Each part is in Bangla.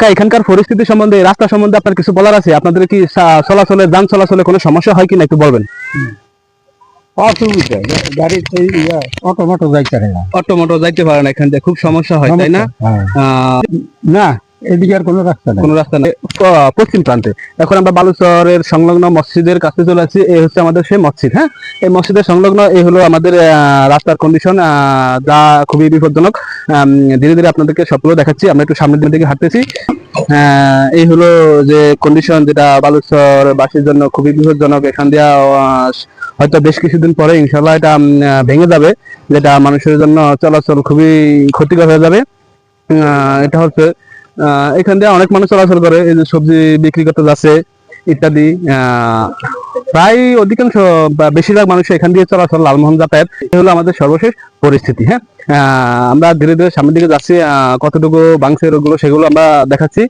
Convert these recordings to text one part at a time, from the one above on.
কাকা এখানকার পরিস্থিতি সম্বন্ধে রাস্তা সম্বন্ধে আপনার কিছু বলার আছে? আপনাদের কি চলাচলে যান চলাচলে কোনো সমস্যা হয় কিনা একটু বলবেন। অসুবিধা। অটো মোটো যাইতে পারে না। অটো মোটো যাইতে পারে না এখান থেকে খুব সমস্যা হয় তাই না? হ্যাঁ। না এদিকে আর কোনো রাস্তা নেই। কোনো রাস্তা নেই। পশ্চিম প্রান্তে। এখন আমরা বালুচরের সংলগ্ন মসজিদের কাছে চলে আসছি। এই হচ্ছে আমাদের সেই মসজিদ হ্যাঁ? এই মসজিদের সংলগ্ন, এই হলো আমাদের রাস্তার কন্ডিশন যা খুবই বিপজ্জনক। ধীরে ধীরে আপনাদেরকে সবগুলো দেখাচ্ছি। আমরা একটু সামনের দিকে হাঁটতেছি। এই হলো যে কন্ডিশন যেটা বালুচর বাসীর জন্য খুবই বিপজ্জনক। এখান দিয়া হয়তো বেশ কিছুদিন পরে ইনশাল্লাহ এটা ভেঙে যাবে, যেটা মানুষের জন্য চলাচল খুবই ক্ষতিকর হয়ে যাবে। এটা হচ্ছে এখান দিয়ে অনেক মানুষ চলাচল করে, এই যে সবজি বিক্রি করতে যাচ্ছে, ইত্যাদি। প্রায় অধিকাংশ বেশিরভাগ মানুষ এখান দিয়ে চলাচল, লালমোহন যাতায়াত হলো আমাদের সর্বশেষ পরিস্থিতি হ্যাঁ? আমরা ধীরে ধীরে সামনের দিকে যাচ্ছি কতটুকু বাংছে রোগগুলো সেগুলো আমরা দেখাচ্ছি।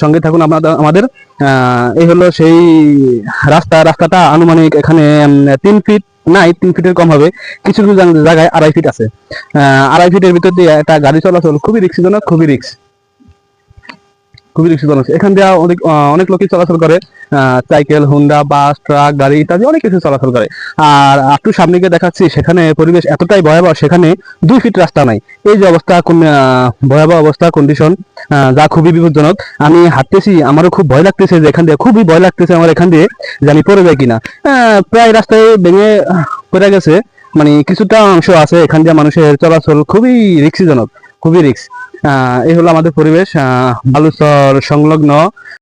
সঙ্গে থাকুন আপনাদের আমাদের। এই হলো সেই রাস্তা, রাস্তাটা আনুমানিক এখানে তিন ফিট, নাই, তিন ফিটের কম হবে। কিছু কিছু জায়গায় আড়াই ফিট আছে। আড়াই ফিটের ভিতর দিয়ে একটা গাড়ি চলাচল খুবই রিক্সজনক খুবই রিক্স খুবই রিক্সজনক এখান দিয়ে অনেক অনেক লোকই চলাচল করে। সাইকেল হুন্ডা বাস ট্রাক গাড়ি ইত্যাদি অনেক কিছু চলাচল করে। আর একটু সামনে গিয়ে দেখাচ্ছি, সেখানে পরিবেশ এতটাই ভয়াবহ, সেখানে দুই ফিট রাস্তা নাই। এই যে অবস্থা, কোন ভয়াবহ অবস্থা কন্ডিশন যা খুবই বিপজ্জনক। আমি হাঁটতেছি, আমারও খুব ভয় লাগতেছে যে এখান দিয়ে, খুবই ভয় লাগতেছে আমার এখান দিয়ে জানি পড়ে যায় কিনা। প্রায় রাস্তায় ভেঙে পড়ে গেছে। মানে কিছুটা অংশ আছে, এখান দিয়ে মানুষের চলাচল খুবই রিক্সিজনক খুবই রিক্স এই হলো আমাদের পরিবেশ বালুচর সংলগ্ন